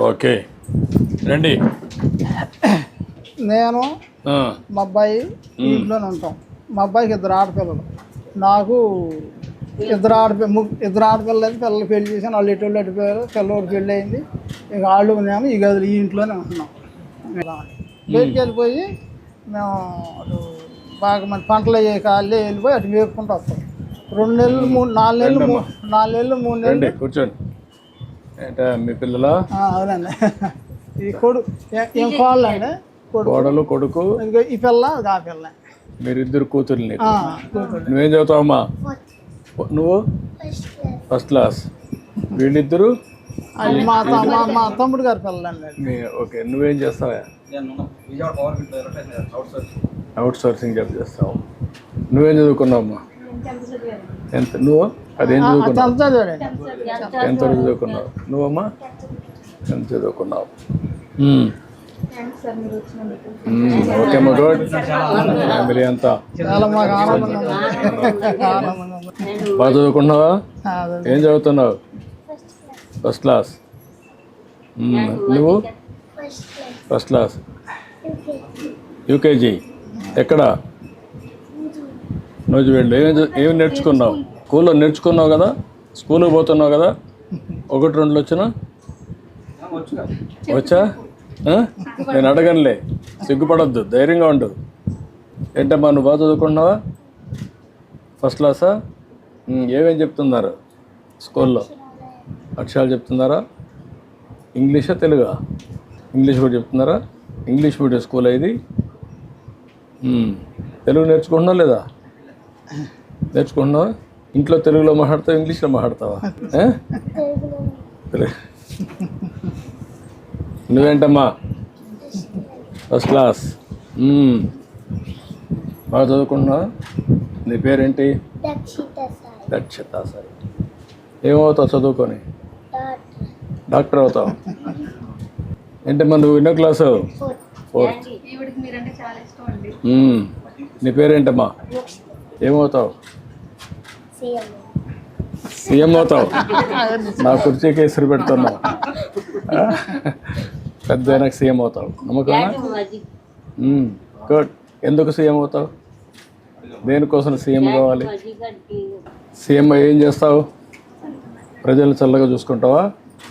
Okay. రండి. నేను మా అబ్బాయి ఇంట్లోనే ఉంటాం. మా అబ్బాయికి ఇద్దరు ఆడపిల్లలు. నాకు ఇద్దరు ఆడపి ము- ఇద్దరు ఆడపిల్లలు అయితే పిల్లలు పెళ్ళి చేసాను వాళ్ళు ఎటు అడిపోయారు పిల్లవాడు పెళ్ళి అయింది ఇక వాళ్ళు మేము ఈ గదులు ఈ ఇంట్లోనే ఉంటున్నాం. బయటికి వెళ్ళిపోయి మేము అటు బాగా మన పంటలు అయ్యే కాళ్ళే వెళ్ళిపోయి అటు వేపుకుంటూ వస్తాం. రెండు నెలలు మూడు నాలుగు నెలలు నాలుగు నెలలు మూడు నెలలు. కూర్చోండి. మీ పిల్లల? ఆ, అవునండి. ఈ కొడు ఏ- ఏం కోళ్ళు అండి కొడు కోడలు కొడుకు? ఇంకో ఈ పిల్ల అది ఆ పిల్ల. మీరిద్దరు కూతుర్ని ఆ, కూతురు నువ్వేం చదువుతావమ్మా నువ్వు? First class. వీళ్ళిద్దరు? మా తమ్ముడు గారి మీ ఓకే నువ్వేం చేస్తావా? అవుట్ సోర్సింగ్ జాబ్ చేస్తావు. నువ్వేం చదువుకున్నావమ్మా ఎంత నువ్వు? అదేం చదువుకున్నావు? ఎంత చదువుకున్నావు? నువ్వమ్మా? ఎంత చదువుకున్నావు. ఓకే గుడ్ ఫ్యామిలీ అంతా. బాగా చదువుకున్నావా. ఏం చదువుతున్నావు? First class. నువ్వు? ఫస్ట్ క్లాస్ యూకేజీ ఎక్కడ? నువ్వు వెళ్ళు ఏం ఏం నేర్చుకున్నావు? స్కూల్లో నేర్చుకున్నావు కదా? స్కూల్కి పోతున్నావు కదా? ఒకటి రెండు వచ్చినా? వచ్చా? నేను అడగనులే. సిగ్గుపడద్దు. ధైర్యంగా ఉండు. ఏంటమ్మా నువ్వు బాగా చదువుకున్నావా ఫస్ట్ క్లాసా ఏమేమి చెప్తున్నారు స్కూల్లో? అక్షరాలు చెప్తున్నారా? ఇంగ్లీషా తెలుగా? ఇంగ్లీష్ కూడా చెప్తున్నారా? ఇంగ్లీష్ మీడియం స్కూల్ ఇది? తెలుగు నేర్చుకుంటున్నావు లేదా? నేర్చుకుంటున్నావా? ఇంట్లో తెలుగులో మాట్లాడతావా ఇంగ్లీష్లో మాట్లాడతావా? నువ్వేంటమ్మా? ఫస్ట్ క్లాస్ మ్మ్. బాగా చదువుకుంటున్నావా? నీ పేరేంటి? దక్షిత సరే ఏమవుతావు చదువుకొని? డాక్టర్ అవుతావు. ఏంటమ్మా నువ్వు ఎన్నో క్లాసు? Fourth hmm. నీ పేరేంటమ్మా? ఏమవుతావు? సీఎం. అవుతావు. నా కుర్చీకి ఎసురు పెడుతున్నావు? పెద్ద సీఎం అవుతావు. నమ్మకమా? గుడ్. ఎందుకు సీఎం అవుతావు? దేనికోసం సీఎం కావాలి? సీఎం ఏం చేస్తావు? ప్రజలు చల్లగా చూసుకుంటావా?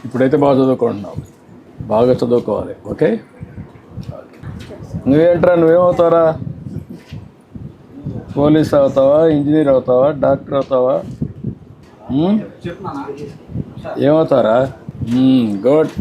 ఇప్పుడైతే బాగా చదువుకుంటున్నావు. బాగా చదువుకోవాలి. ఓకే? నువ్వేంట్రా? నువ్వేమవుతారా పోలీస్ అవుతావా ఇంజనీర్ అవుతావా డాక్టర్ అవుతావా? ఏమవుతారా? గుడ్.